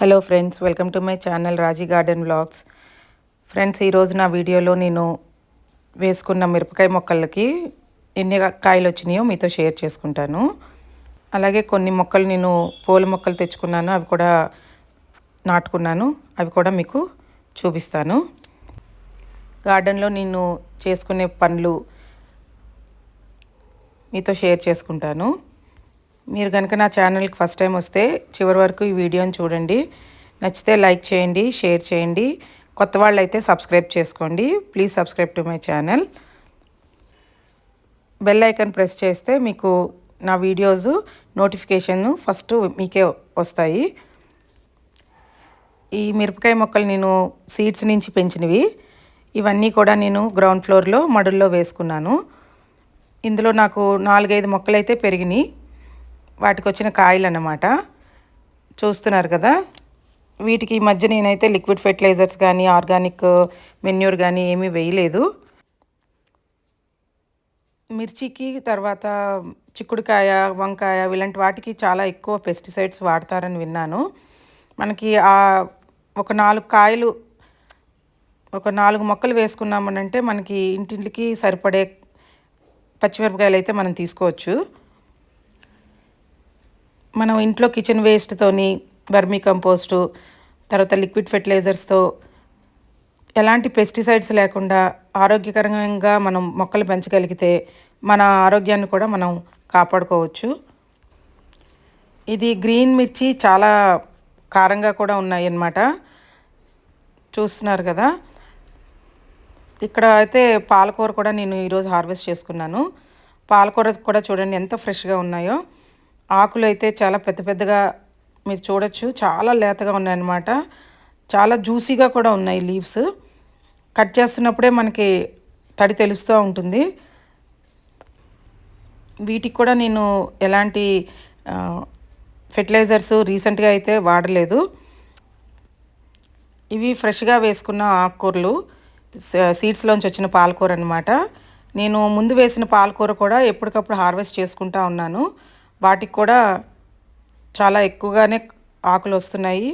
Hello friends welcome to my channel Raji garden vlogs friends ఈరోజు నా వీడియోలో నేను వేసుకున్న మిరపకాయ మొక్కలకి ఎన్ని కాయలు వచ్చినాయో మీతో షేర్ చేసుకుంటాను. అలాగే కొన్ని మొక్కలు నేను పూల మొక్కలు తెచ్చుకున్నాను అవి కూడా నాటుకున్నాను అవి కూడా మీకు చూపిస్తాను. గార్డెన్లో నేను చేసుకునే పనులు మీతో షేర్ చేసుకుంటాను. మీరు కనుక నా ఛానల్కి ఫస్ట్ టైం వస్తే చివరి వరకు ఈ వీడియోని చూడండి. నచ్చితే లైక్ చేయండి షేర్ చేయండి. కొత్త వాళ్ళు అయితే సబ్స్క్రైబ్ చేసుకోండి. Please subscribe to my channel. Bell icon press చేస్తే మీకు నా వీడియోస్ నోటిఫికేషన్ ఫస్ట్ మీకే వస్తాయి. ఈ మిరపకాయ మొక్కలు నేను సీడ్స్ నుంచి పెంచినవి. ఇవన్నీ కూడా నేను గ్రౌండ్ ఫ్లోర్లో మడుల్లో వేసుకున్నాను. ఇందులో నాకు నాలుగైదు మొక్కలైతే పెరిగినాయి. వాటికి వచ్చిన కాయలు అన్నమాట చూస్తున్నారు కదా? వీటికి ఈ మధ్య నేనైతే లిక్విడ్ ఫెర్టిలైజర్స్ కానీ ఆర్గానిక్ మెన్యూర్ కానీ ఏమీ వేయలేదు. మిర్చికి తర్వాత చిక్కుడుకాయ వంకాయ ఇలాంటి వాటికి చాలా ఎక్కువ పెస్టిసైడ్స్ వాడతారని విన్నాను. మనకి ఆ ఒక నాలుగు కాయలు ఒక నాలుగు మొక్కలు వేసుకున్నామనంటే మనకి ఇంటింటికి సరిపడే పచ్చిమిరపకాయలు అయితే మనం తీసుకోవచ్చు. మనం ఇంట్లో కిచెన్ వేస్ట్తోని బర్మీ కంపోస్టు తర్వాత లిక్విడ్ ఫెర్టిలైజర్స్తో ఎలాంటి పెస్టిసైడ్స్ లేకుండా ఆరోగ్యకరంగా మనం మొక్కలు పెంచగలిగితే మన ఆరోగ్యాన్ని కూడా మనం కాపాడుకోవచ్చు. ఇది గ్రీన్ మిర్చి చాలా కారంగా కూడా ఉన్నాయి అన్నమాట చూస్తున్నారు కదా. ఇక్కడ అయితే పాలకూర కూడా నేను ఈరోజు హార్వెస్ట్ చేసుకున్నాను. పాలకూర కూడా చూడండి ఎంత ఫ్రెష్గా ఉన్నాయో. ఆకులు అయితే చాలా పెద్ద పెద్దగా మీరు చూడొచ్చు. చాలా లేతగా ఉన్నాయన్నమాట. చాలా జ్యూసీగా కూడా ఉన్నాయి లీవ్స్. కట్ చేస్తున్నప్పుడే మనకి తడి తెలుస్తూ ఉంటుంది. వీటికి కూడా నేను ఎలాంటి ఫెర్టిలైజర్స్ రీసెంట్గా అయితే వాడలేదు. ఇవి ఫ్రెష్గా వేసుకున్న ఆకుకూరలు సీడ్స్లోంచి వచ్చిన పాలకూర అనమాట నేను ముందు వేసిన పాలకూర కూడా ఎప్పటికప్పుడు హార్వెస్ట్ చేసుకుంటా ఉన్నాను. వాటికి కూడా చాలా ఎక్కువగానే ఆకులు వస్తున్నాయి.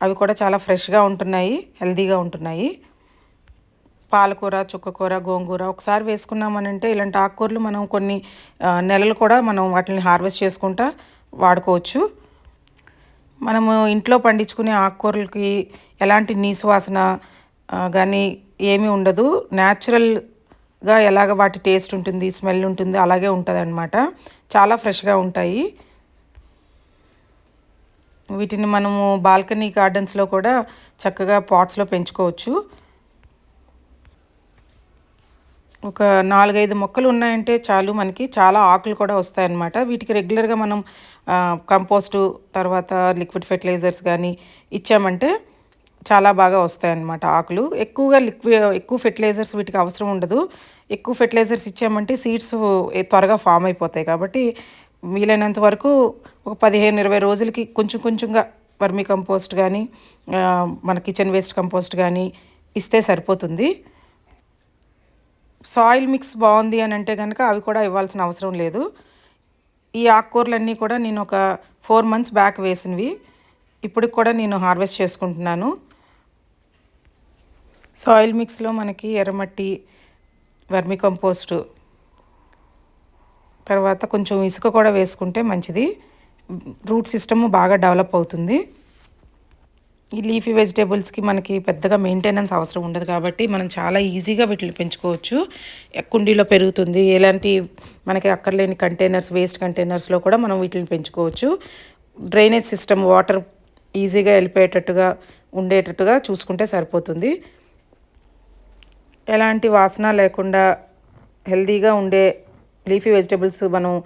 అవి కూడా చాలా ఫ్రెష్గా ఉంటున్నాయి హెల్తీగా ఉంటున్నాయి. పాలకూర చుక్కకూర గోంగూర ఒకసారి వేసుకున్నామనంటే ఇలాంటి ఆకుకూరలు మనం కొన్ని నెలలు కూడా మనం వాటిని హార్వెస్ట్ చేసుకుంటా వాడుకోవచ్చు. మనము ఇంట్లో పండించుకునే ఆకుకూరలకి ఎలాంటి నీసు వాసన కానీ ఏమీ ఉండదు. న్యాచురల్గా ఎలాగ వాటి టేస్ట్ ఉంటుంది స్మెల్ ఉంటుంది అలాగే ఉంటుంది అనమాట చాలా ఫ్రెష్గా ఉంటాయి. వీటిని మనము బాల్కనీ గార్డెన్స్లో కూడా చక్కగా పాట్స్లో పెంచుకోవచ్చు. ఒక నాలుగైదు మొక్కలు ఉన్నాయంటే చాలు మనకి. చాలా ఆకులు కూడా వస్తాయన్నమాట. వీటికి రెగ్యులర్గా మనం కంపోస్టు తర్వాత లిక్విడ్ ఫెర్టిలైజర్స్ కానీ ఇచ్చామంటే చాలా బాగా వస్తాయన్నమాట ఆకులు. ఎక్కువగా లిక్విడ్ ఎక్కువ ఫెర్టిలైజర్స్ వీటికి అవసరం ఉండదు. ఎక్కువ ఫెర్టిలైజర్స్ ఇచ్చామంటే సీడ్స్ త్వరగా ఫామ్ అయిపోతాయి కాబట్టి వీలైనంత వరకు ఒక పదిహేను ఇరవై రోజులకి కొంచెం కొంచెంగా వర్మీ కంపోస్ట్ కానీ మన కిచెన్ వేస్ట్ కంపోస్ట్ కానీ ఇస్తే సరిపోతుంది. సాయిల్ మిక్స్ బాగుంది అని అంటే కనుక అవి కూడా ఇవ్వాల్సిన అవసరం లేదు. ఈ ఆకుకూరలన్నీ కూడా నేను ఒక ఫోర్ మంత్స్ బ్యాక్ వేసినవి. ఇప్పటికి కూడా నేను హార్వెస్ట్ చేసుకుంటున్నాను. సాయిల్ మిక్స్లో మనకి ఎర్రమట్టి వర్మి కంపోస్టు. తర్వాత కొంచెం ఇసుక కూడా వేసుకుంటే మంచిది. రూట్ సిస్టమ్ బాగా డెవలప్ అవుతుంది. ఈ లీఫీ వెజిటేబుల్స్కి మనకి పెద్దగా మెయింటెనెన్స్ అవసరం ఉండదు కాబట్టి మనం చాలా ఈజీగా వీటిని పెంచుకోవచ్చు. కుండీలో పెరుగుతుంది. ఎలాంటి మనకి అక్కర్లేని కంటైనర్స్ వేస్ట్ కంటైనర్స్లో కూడా మనం వీటిని పెంచుకోవచ్చు. డ్రైనేజ్ సిస్టమ్ వాటర్ ఈజీగా వెళ్ళిపోయేటట్టుగా ఉండేటట్టుగా చూసుకుంటే సరిపోతుంది. ఎలాంటి వాసన లేకుండా హెల్తీగా ఉండే లీఫీ వెజిటేబుల్స్ మనం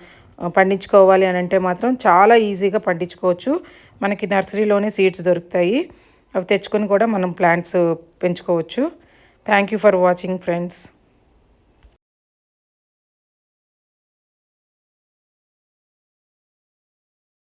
పండించుకోవాలి అని అంటే మాత్రం చాలా ఈజీగా పండించుకోవచ్చు. మనకి నర్సరీలోనే సీడ్స్ దొరుకుతాయి. అవి తెచ్చుకొని కూడా మనం ప్లాంట్స్ పెంచుకోవచ్చు. Thank you for watching friends.